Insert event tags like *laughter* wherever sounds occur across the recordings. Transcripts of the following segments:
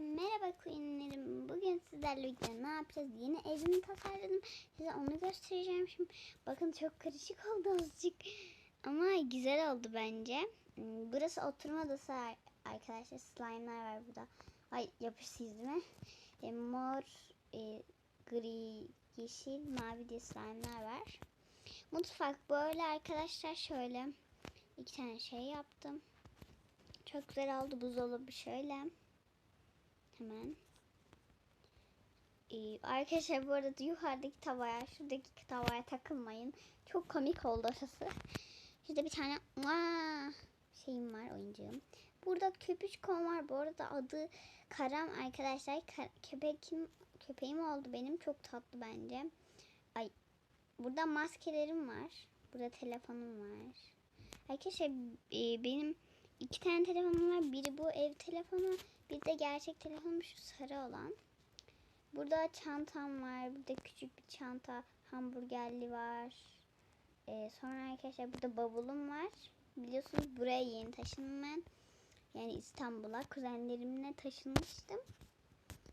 merhaba Queen'lerim. Bugün sizlerle birlikte ne yapacağız? Yeni evimi tasarladım. Size onu göstereceğim şimdi. Bakın çok karışık oldu azıcık. Ama güzel oldu bence. Hmm, Burası oturma odası ar- arkadaşlar. Slime'lar var burada. Ay değil mi? E, mor, e, gri, yeşil, mavi diye slime'lar var. Mutfak böyle arkadaşlar şöyle. iki tane şey yaptım. Çok güzel oldu buzdolabı şöyle. Hemen. Ee, arkadaşlar bu arada yukarıdaki tavaya, şuradaki tavaya takılmayın. Çok komik oldu orası. Şurada bir tane Aa, şeyim var oyuncağım. Burada köpüşkom var. Bu arada adı Karam arkadaşlar. Ka- köpekim, köpeğim oldu benim. Çok tatlı bence. Ay burada maskelerim var. Burada telefonum var. Arkadaşlar e, benim iki tane telefonum var. Biri bu ev telefonu. Bir de gerçek telefonum şu sarı olan. Burada çantam var. Burada küçük bir çanta. Hamburgerli var. Ee, sonra arkadaşlar burada bavulum var. Biliyorsunuz buraya yeni taşındım ben. Yani İstanbul'a kuzenlerimle taşınmıştım.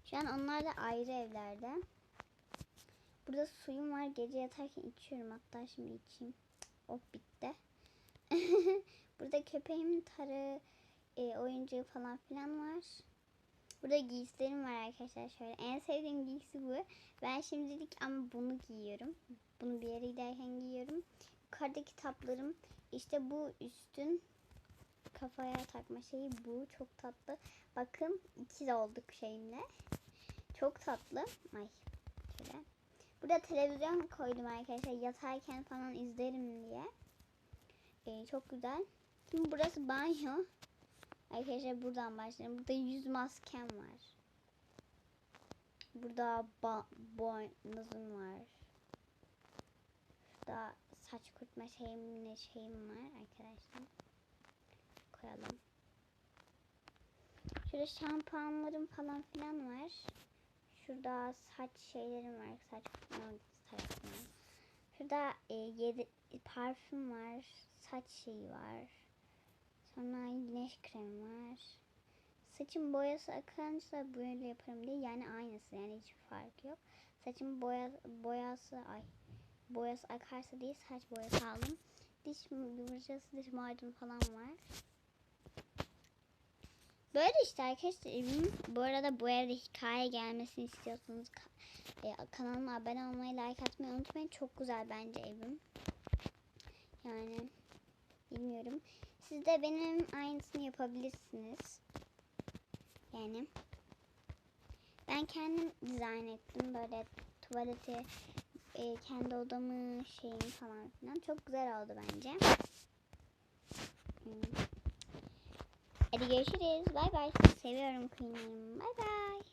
Şu an onlar da ayrı evlerde. Burada suyum var. Gece yatarken içiyorum. Hatta şimdi içeyim. Oh bitti. *laughs* Burada köpeğimin tarı, e, oyuncağı falan filan var. Burada giysilerim var arkadaşlar şöyle. En sevdiğim giysi bu. Ben şimdilik ama bunu giyiyorum. Bunu bir yere giderken giyiyorum. Yukarıda kitaplarım. İşte bu üstün kafaya takma şeyi bu. Çok tatlı. Bakın ikiz olduk şeyimle. Çok tatlı. Ay şöyle. Burada televizyon koydum arkadaşlar. Yatarken falan izlerim diye. Ee, çok güzel. Şimdi burası banyo. Arkadaşlar buradan başlayalım. Burada yüz maskem var. Burada boynuzum var. Şurada saç kurutma şeyim ne şeyim var arkadaşlar. Koyalım. Şurada şampuanlarım falan filan var. Şurada saç şeylerim var. Saç kurutma tarafım var. Şurada e, yedi, parfüm var. Saç şeyi var. Sonra güneş kremi. Saçım boyası akarsa böyle yaparım diye. Yani aynısı yani hiçbir fark yok. Saçım boya, boyası ay boyası akarsa diye saç boyası aldım. Diş fırçası, diş macunu falan var. Böyle işte arkadaşlar evim. Bu arada bu evde hikaye gelmesini istiyorsanız e, kanalıma abone olmayı, like atmayı unutmayın. Çok güzel bence evim. Yani bilmiyorum. Siz de benim aynısını yapabilirsiniz. Yani ben kendim dizayn ettim böyle tuvaleti, e, kendi odamı, şeyimi falan filan. Çok güzel oldu bence. Hadi görüşürüz. Bay bay. Seviyorum Queen'im. Bay bay.